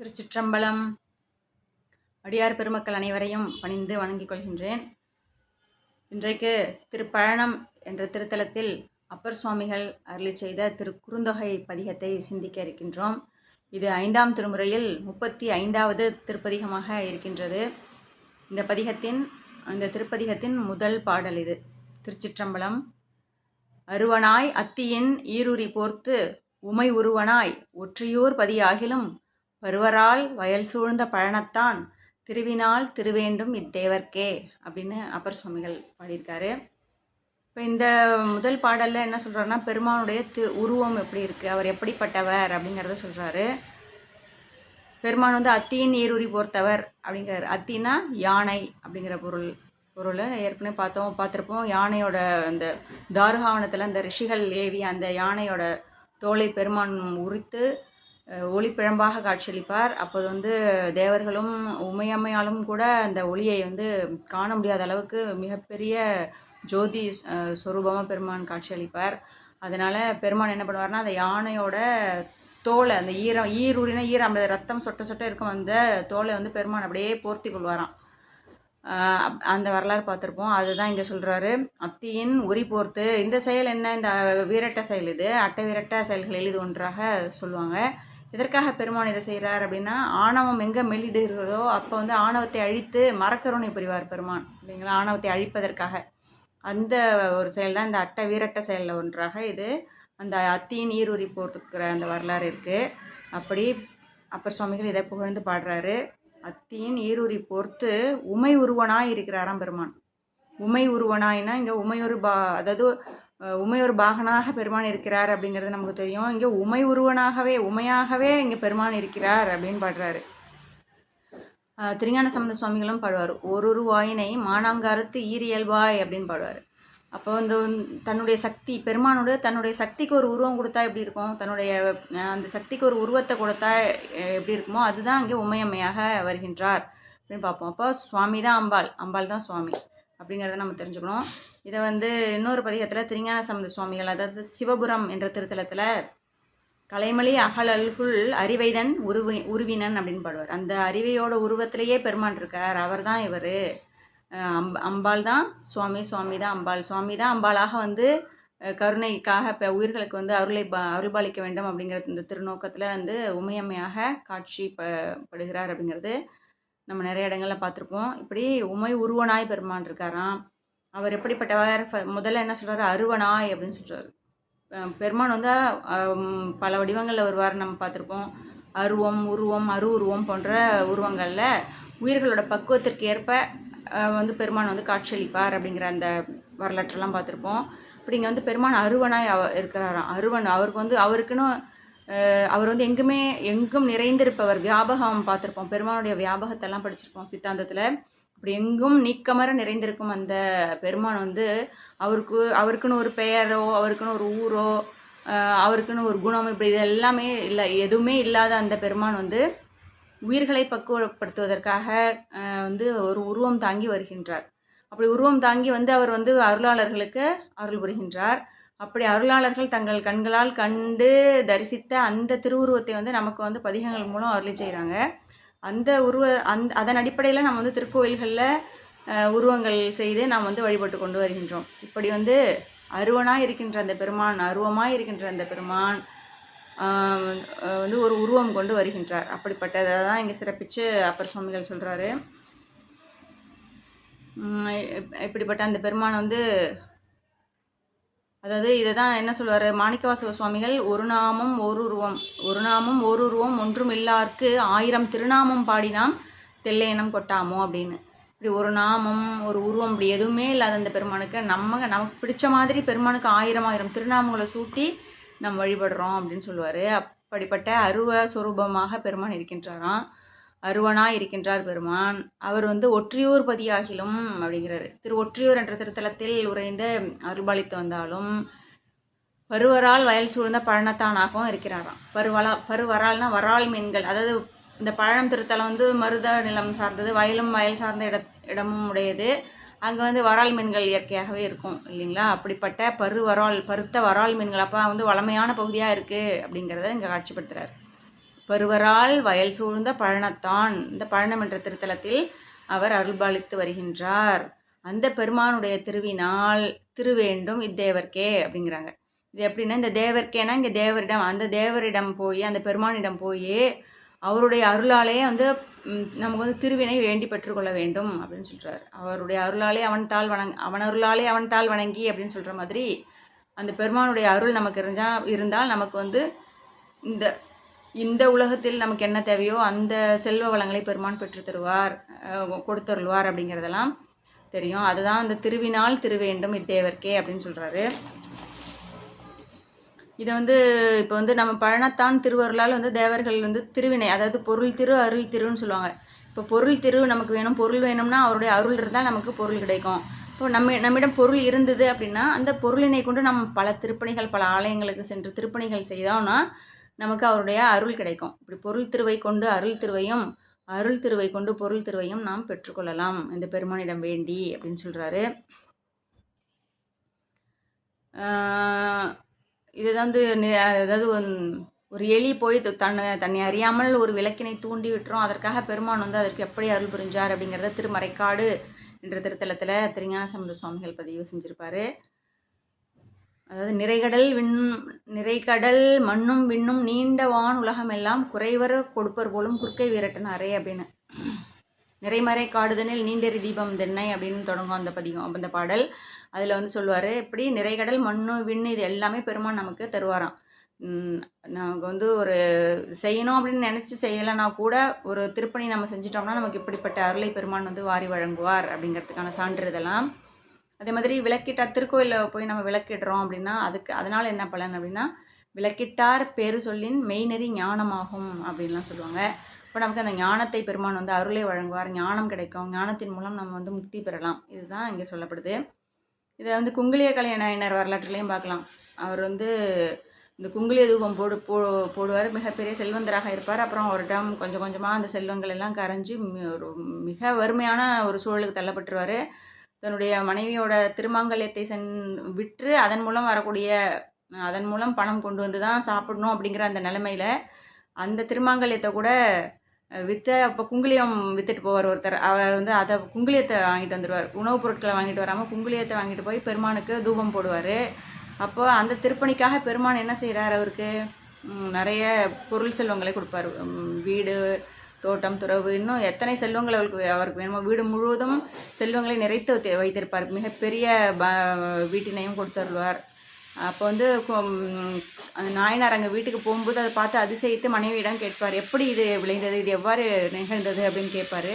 திருச்சிற்றம்பலம். அடியார் பெருமக்கள் அனைவரையும் பணிந்து வணங்கிக் கொள்கின்றேன். இன்றைக்கு திருப்பழனம் என்ற திருத்தலத்தில் அப்பர் சுவாமிகள் அருளி செய்த திரு குறுந்தொகை பதிகத்தை சிந்திக்க இருக்கின்றோம். இது ஐந்தாம் திருமுறையில் முப்பத்தி ஐந்தாவது திருப்பதிகமாக இருக்கின்றது. இந்த பதிகத்தின் அந்த திருப்பதிகத்தின் முதல் பாடல் இது. திருச்சிற்றம்பலம். அருவனாய் அத்தியின் ஈருரி போர்த்து உமை உருவனாய் ஒற்றியூர் பதியாகிலும் பருவரால் வயல் சூழ்ந்த பழனத்தான் திருவினால் திருவேண்டும் இத்தேவர்க்கே அப்படின்னு அப்பர் சுவாமிகள் பாடியிருக்காரு. இப்போ இந்த முதல் பாடலில் என்ன சொல்கிறாருன்னா பெருமானுடைய திரு உருவம் எப்படி இருக்குது அவர் எப்படிப்பட்டவர்? அப்படிங்கிறத சொல்கிறாரு பெருமான் வந்து அத்தியின் ஈருரி போர்த்தவர் அப்படிங்கிறார். அத்தினா யானை அப்படிங்கிற பொருள் பொருளை ஏற்கனவே பார்த்தோம் பார்த்துருப்போம். யானையோட அந்த தாருகாவனத்தில் அந்த ரிஷிகள் ஏவி அந்த யானையோட தோலை பெருமான் உரித்து ஒளிப்பிழம்பாக காட்சியளிப்பார். அப்போது வந்து தேவர்களும் உமையம்மையாலும் கூட அந்த ஒளியை வந்து காண முடியாத அளவுக்கு மிகப்பெரிய ஜோதி ஸ்வரூபமாக பெருமான் காட்சியளிப்பார். அதனால் பெருமான் என்ன பண்ணுவார்னா அந்த யானையோட தோலை அந்த ஈரம் ஈரூரினா ஈரம் அந்த ரத்தம் சொட்ட சொட்ட இருக்கும் அந்த தோலை வந்து பெருமான் அப்படியே போர்த்தி கொள்வாராம். அப்- அந்த வரலாறு பார்த்துருப்போம். அதுதான் இங்கே சொல்கிறாரு அத்தியின் உரி போர்த்து. இந்த செயல் என்ன? இந்த வீரட்ட செயல் இது. அட்டை வீரட்ட செயல்களில் இது ஒன்றாக சொல்லுவாங்க. எதற்காக பெருமான் இதை செய்கிறார் அப்படின்னா ஆணவம் எங்கே மெல்லிடுகிறதோ அப்போ வந்து ஆணவத்தை அழித்து மறக்கருணை புரிவார் பெருமான். இல்லைங்களா? ஆணவத்தை அழிப்பதற்காக. அந்த ஒரு செயல் தான் இந்த அட்டை வீரட்ட செயலில் ஒன்றாக இது. அந்த அத்தியின் ஈரூறி போர்த்துக்கிற அந்த வரலாறு இருக்குது அப்படி அப்பர் சுவாமிகள் இதை புகழ்ந்து பாடுறாரு. அத்தியின் ஈரூறி போர்த்து உமை உருவனாய் இருக்கிறாராம் பெருமான். உமை உருவனாய்னா இங்கே உமையொரு பா அதாவது உமையொரு பாகனாக பெருமான் இருக்கிறார் அப்படிங்கிறது நமக்கு தெரியும். இங்கே உமை உருவனாகவே உமையாகவே இங்கே பெருமான் இருக்கிறார் அப்படின்னு பாடுறாரு. திருஞான சம்பந்த சுவாமிகளும் பாடுவார். ஒரு வாயினை மானாங்காரத்து ஈரியல்வாய் அப்படின்னு பாடுவார். அப்போ வந்து தன்னுடைய சக்தி பெருமானோட தன்னுடைய சக்திக்கு ஒரு உருவம் கொடுத்தா எப்படி இருக்கும்? தன்னுடைய அந்த சக்திக்கு ஒரு உருவத்தை கொடுத்தா எப்படி இருக்குமோ அதுதான் அங்கே உமையம்மையாக வருகின்றார் அப்படின்னு பார்ப்போம். அப்போ சுவாமி தான் அம்பாள். அம்பாள் தான் சுவாமி. அப்படிங்கிறத நம்ம தெரிஞ்சுக்கணும். இதை வந்து இன்னொரு பதிகத்தில் திருஞான சம்பந்த சுவாமிகள் அதாவது சிவபுரம் என்ற திருத்தலத்தில் கலைமலி அகலல்குள் அறிவைதன் உருவி உருவினன் அப்படின்னு பாடுவார். அந்த அறிவையோட உருவத்திலேயே பெருமான் இருக்கார். அவர் தான் இவர் அம் அம்பாள் தான் சுவாமி சுவாமி தான் அம்பாள். சுவாமி தான் அம்பாளாக வந்து கருணைக்காக இப்போ உயிர்களுக்கு வந்து அருளை பா அருள்பாலிக்க வேண்டும் அப்படிங்கிற இந்த திருநோக்கத்தில் வந்து உமையம்மையாக காட்சி ப படுகிறார் அப்படிங்கிறது நம்ம நிறைய இடங்களில் பார்த்துருப்போம். இப்படி உமை உருவனாய் பெருமான் இருக்காராம். அவர் எப்படிப்பட்டவர் முதல்ல என்ன சொல்றாரு? அருவனாய் அப்படின்னு சொல்றாரு. பெருமான் வந்து பல வடிவங்களில் வருவார் நம்ம பார்த்துருப்போம். அருவம் உருவம் அரு உருவம் போன்ற உருவங்களில் உயிர்களோட பக்குவத்திற்கு ஏற்ப வந்து பெருமான் வந்து காட்சியளிப்பார் அப்படிங்கிற அந்த வரலாற்றெல்லாம் பார்த்துருப்போம். இப்படி இங்கே வந்து பெருமான் அருவனாய் அவ இருக்கிறாராம். அருவன் அவருக்கு வந்து அவருக்குன்னு அவர் வந்து எங்குமே எங்கும் நிறைந்திருப்பவர். வியாபகம் பார்த்துருப்போம். பெருமானுடைய வியாபகத்தெல்லாம் படிச்சிருப்போம் சித்தாந்தத்தில். அப்படி எங்கும் நீக்கமர நிறைந்திருக்கும் அந்த பெருமான் வந்து அவருக்கு அவருக்குன்னு ஒரு பெயரோ அவருக்குன்னு ஒரு ஊரோ அவருக்குன்னு ஒரு குணம் இப்படி இது எல்லாமே இல்லை எதுவுமே இல்லாத அந்த பெருமான் வந்து உயிர்களை பக்குவப்படுத்துவதற்காக வந்து ஒரு உருவம் தாங்கி வருகின்றார். அப்படி உருவம் தாங்கி வந்து அவர் வந்து அருளாளர்களுக்கு அருள் புரிகின்றார். அப்படி அருளாளர்கள் தங்கள் கண்களால் கண்டு தரிசித்த அந்த திருவுருவத்தை வந்து நமக்கு வந்து பதிகங்கள் மூலம் அருளி செய்கிறாங்க அந்த உருவ அந்த அதன் அடிப்படையில் நம்ம வந்து திருக்கோயில்களில் உருவங்கள் செய்து நாம் வந்து வழிபட்டு கொண்டு வருகின்றோம். இப்படி வந்து அருவனாக இருக்கின்ற அந்த பெருமான் அருவமாக இருக்கின்ற அந்த பெருமான் வந்து ஒரு உருவம் கொண்டு வருகின்றார். அப்படிப்பட்டதை தான் இங்கே சிறப்பித்து அப்பர் சுவாமிகள் சொல்கிறாரு இப்படிப்பட்ட அந்த பெருமான் வந்து அதாவது இதை தான் என்ன சொல்வார்? மாணிக்கவாசக சுவாமிகள் ஒரு நாமம் ஒரு உருவம் ஒரு நாமம் ஒரு உருவம் ஒன்றும் இல்லார்க்கு ஆயிரம் திருநாமம் பாடினாம் தெல்லையனம் கொட்டாமோ? அப்படின்னு. இப்படி ஒரு நாமம் ஒரு உருவம் இப்படி எதுவுமே இல்லாத அந்த பெருமானுக்கு நம்ம நமக்கு பிடிச்ச மாதிரி பெருமானுக்கு ஆயிரம் ஆயிரம் திருநாமங்களை சூட்டி நம்ம வழிபடுறோம் அப்படின்னு சொல்லுவார் அப்படிப்பட்ட அருவ சுரூபமாக பெருமான் இருக்கின்றாராம். அருவனாய் இருக்கின்றார் பெருமான். அவர் வந்து ஒற்றியூர் பதியாகிலும் அப்படிங்கிறாரு. திரு ஒற்றியூர் என்ற திருத்தலத்தில் உறைந்த அருள்பாலித்து வந்தாலும் பருவரால் வயல் சூழ்ந்த பழனத்தானாகவும் இருக்கிறாராம். பருவலா பருவரால்னா வரால் மீன்கள். அதாவது இந்த பழனம் திருத்தலம் வந்து மருத நிலம் சார்ந்தது வயலும் வயல் சார்ந்த இட இடமும் உடையது. அங்கே வந்து வரால் மீன்கள் இயற்கையாகவே இருக்கும் இல்லைங்களா? அப்படிப்பட்ட பரு வரால் பருத்த வரால் மீன்கள் அப்போ வந்து வளமையான பகுதியாக இருக்குது அப்படிங்கிறத இங்கே காட்சிப்படுத்துகிறார் பருவரால் வயல் சூழ்ந்த பழனத்தான். இந்த பழனம் என்ற திருத்தலத்தில் அவர் அருள்பாலித்து வருகின்றார். அந்த பெருமானுடைய திருவினால் திருவேண்டும் இத்தேவர்க்கே அப்படிங்கிறாங்க. இது எப்படின்னா இந்த தேவர்க்கேனா இங்கே தேவரிடம் அந்த தேவரிடம் போய் அந்த பெருமானிடம் போய் அவருடைய அருளாலே வந்து நமக்கு வந்து திருவினை வேண்டி பெற்றுக்கொள்ள வேண்டும் அப்படின்னு சொல்கிறார் அவருடைய அருளாலே அவன் தாள் வணங் அவன் அருளாலே அவன் தாள் வணங்கி அப்படின்னு சொல்கிற மாதிரி அந்த பெருமானுடைய அருள் நமக்கு இருந்தால் இருந்தால் நமக்கு வந்து இந்த இந்த உலகத்தில் நமக்கு என்ன தேவையோ அந்த செல்வ வளங்களை பெருமான் பெற்று தருவார் கொடுத்தருள்வார் அப்படிங்கிறதெல்லாம் தெரியும். அதுதான் அந்த திருவினால் திருவேண்டும் இத்தேவர்க்கே அப்படின்னு சொல்கிறாரு இதை வந்து இப்போ வந்து நம்ம பழனத்தான் திருவருளால் வந்து தேவர்கள் வந்து திருவினை அதாவது பொருள் திரு அருள் திருன்னு சொல்லுவாங்க. இப்போ பொருள் திரு நமக்கு வேணும் பொருள் வேணும்னா அவருடைய அருள் இருந்தால் நமக்கு பொருள் கிடைக்கும். இப்போ நம்ம நம்மிடம் பொருள் இருந்தது அப்படின்னா அந்த பொருளினை கொண்டு நம்ம பல திருப்பணிகள் பல ஆலயங்களுக்கு சென்று திருப்பணிகள் செய்தோம்னா நமக்கு அவருடைய அருள் கிடைக்கும். இப்படி பொருள் திருவை கொண்டு அருள் திருவையும் அருள் திருவை கொண்டு பொருள் திருவையும் நாம் பெற்றுக்கொள்ளலாம். இந்த பெருமானிடம் வேண்டி அப்படின்னு சொல்கிறாரு இதை வந்து அதாவது ஒரு எலி போய் தன்னை தன்னை அறியாமல் ஒரு விளக்கினை தூண்டி விட்டுரும். அதற்காக பெருமான் வந்து அதற்கு எப்படி அருள் புரிஞ்சார் அப்படிங்கிறத திருமறைக்காடு என்ற திருத்தலத்தில் திருஞான சம்பந்த சுவாமிகள் பதிவு செஞ்சுருப்பார். அதாவது நிறைகடல் விண் நிறைகடல் மண்ணும் விண்ணும் நீண்ட வான் உலகம் எல்லாம் குறைவர கொடுப்பர் போலும் குறுக்கை வீரட்டினாரே அப்படின்னு. நிறைமறை காடுதனில் நீண்டறி தீபம் தென்னை அப்படின்னு தொடங்கும் அந்த பதிகம் அந்த பாடல். அதில் வந்து சொல்லுவார் இப்படி நிறைகடல் மண்ணு விண்ணு இது எல்லாமே பெருமான் நமக்கு தருவாராம். நமக்கு வந்து ஒரு செய்யணும் அப்படின்னு நினச்சி செய்யலைன்னா கூட ஒரு திருப்பணி நம்ம செஞ்சிட்டோம்னா நமக்கு இப்படிப்பட்ட அருளை பெருமான் வந்து வாரி வழங்குவார் அப்படிங்கிறதுக்கான சான்று இதெல்லாம். அதே மாதிரி விளக்கிட்டார் திருக்கோயிலில் போய் நம்ம விளக்கிடுறோம் அப்படின்னா அதுக்கு அதனால் என்ன பலன் அப்படின்னா விளக்கிட்டார் பேரு சொல்லின் மெய்நெறி ஞானமாகும் அப்படின்லாம் சொல்லுவாங்க. இப்போ நமக்கு அந்த ஞானத்தை பெருமான் வந்து அருளை வழங்குவார் ஞானம் கிடைக்கும் ஞானத்தின் மூலம் நம்ம வந்து முக்தி பெறலாம். இதுதான் இங்கே சொல்லப்படுது. இதை வந்து குங்குளிய கலையநாயனர் வரலாற்றுலேயும் பார்க்கலாம். அவர் வந்து இந்த குங்குளிய தூபம் போடு போ போடுவார். மிகப்பெரிய செல்வந்தராக இருப்பார். அப்புறம் அவரிடம் கொஞ்சம் கொஞ்சமாக அந்த செல்வங்கள் எல்லாம் கரைஞ்சி ஒரு மிக வறுமையான ஒரு சூழலுக்கு தள்ளப்பட்டுருவார். தன்னுடைய மனைவியோட திருமாங்கல்யத்தை சென் விற்று அதன் மூலம் வரக்கூடிய அதன் மூலம் பணம் கொண்டு வந்து தான் சாப்பிடணும் அப்படிங்கிற அந்த நிலமையில் அந்த திருமாங்கல்யத்தை கூட விற்ற அப்போ குங்குளியம் விற்றுட்டு போவார் ஒருத்தர். அவர் வந்து அதை குங்குளியத்தை வாங்கிட்டு வந்துடுவார் உணவுப் பொருட்களை வாங்கிட்டு வராமல் குங்குளியத்தை வாங்கிட்டு போய் பெருமானுக்கு தூபம் போடுவார். அப்போ அந்த திருப்பணிக்காக பெருமான் என்ன செய்கிறார் அவருக்கு? நிறைய பொருள் செல்வங்களை கொடுப்பார். வீடு தோட்டம் துறவு இன்னும் எத்தனை செல்வங்கள் அவருக்கு அவருக்கு வேணுமோ வீடு முழுவதும் செல்வங்களை நிறைத்து வைத்திருப்பார். மிகப்பெரிய ப வீட்டினையும் கொடுத்துருவார் அப்போ வந்து அந்த நாயனார் அங்கே வீட்டுக்கு போகும்போது அதை பார்த்து அதிசயித்து மனைவியிடம் கேட்பார் எப்படி இது விளைந்தது? இது எவ்வாறு நிகழ்ந்தது? அப்படின்னு கேட்பார்.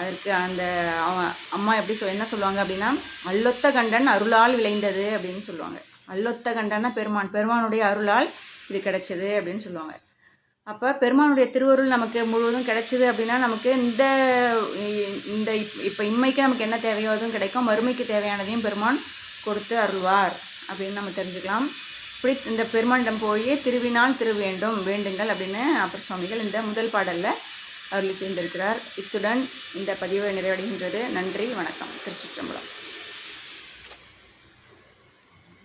அதற்கு அந்த அவன் அம்மா எப்படி சொல் என்ன சொல்லுவாங்க அப்படின்னா அல்லொத்த கண்டன் அருளால் விளைந்தது அப்படின்னு சொல்லுவாங்க. அல்லொத்த கண்டன்னா பெருமான் பெருமானுடைய அருளால் இது கிடைச்சது அப்படின்னு சொல்லுவாங்க. அப்போ பெருமானுடைய திருவருள் நமக்கு முழுவதும் கிடைச்சிது அப்படின்னா நமக்கு இந்த இந்த இப்போ இம்மைக்கு நமக்கு என்ன தேவையோ அதுவும் கிடைக்கும். மறுமைக்கு தேவையானதையும் பெருமான் கொடுத்து அருள்வார் அப்படின்னு நம்ம தெரிஞ்சுக்கலாம். இப்படி இந்த பெருமானிடம் போய் திருவினால் திரு வேண்டும் வேண்டுங்கள் அப்படின்னு அப்பர் சுவாமிகள் இந்த முதல் பாடலில் அருளி செய்திருக்கிறார். இத்துடன் இந்த பதிவு நிறைவடைகின்றது. நன்றி வணக்கம். திருச்சிற்றம்பலம்.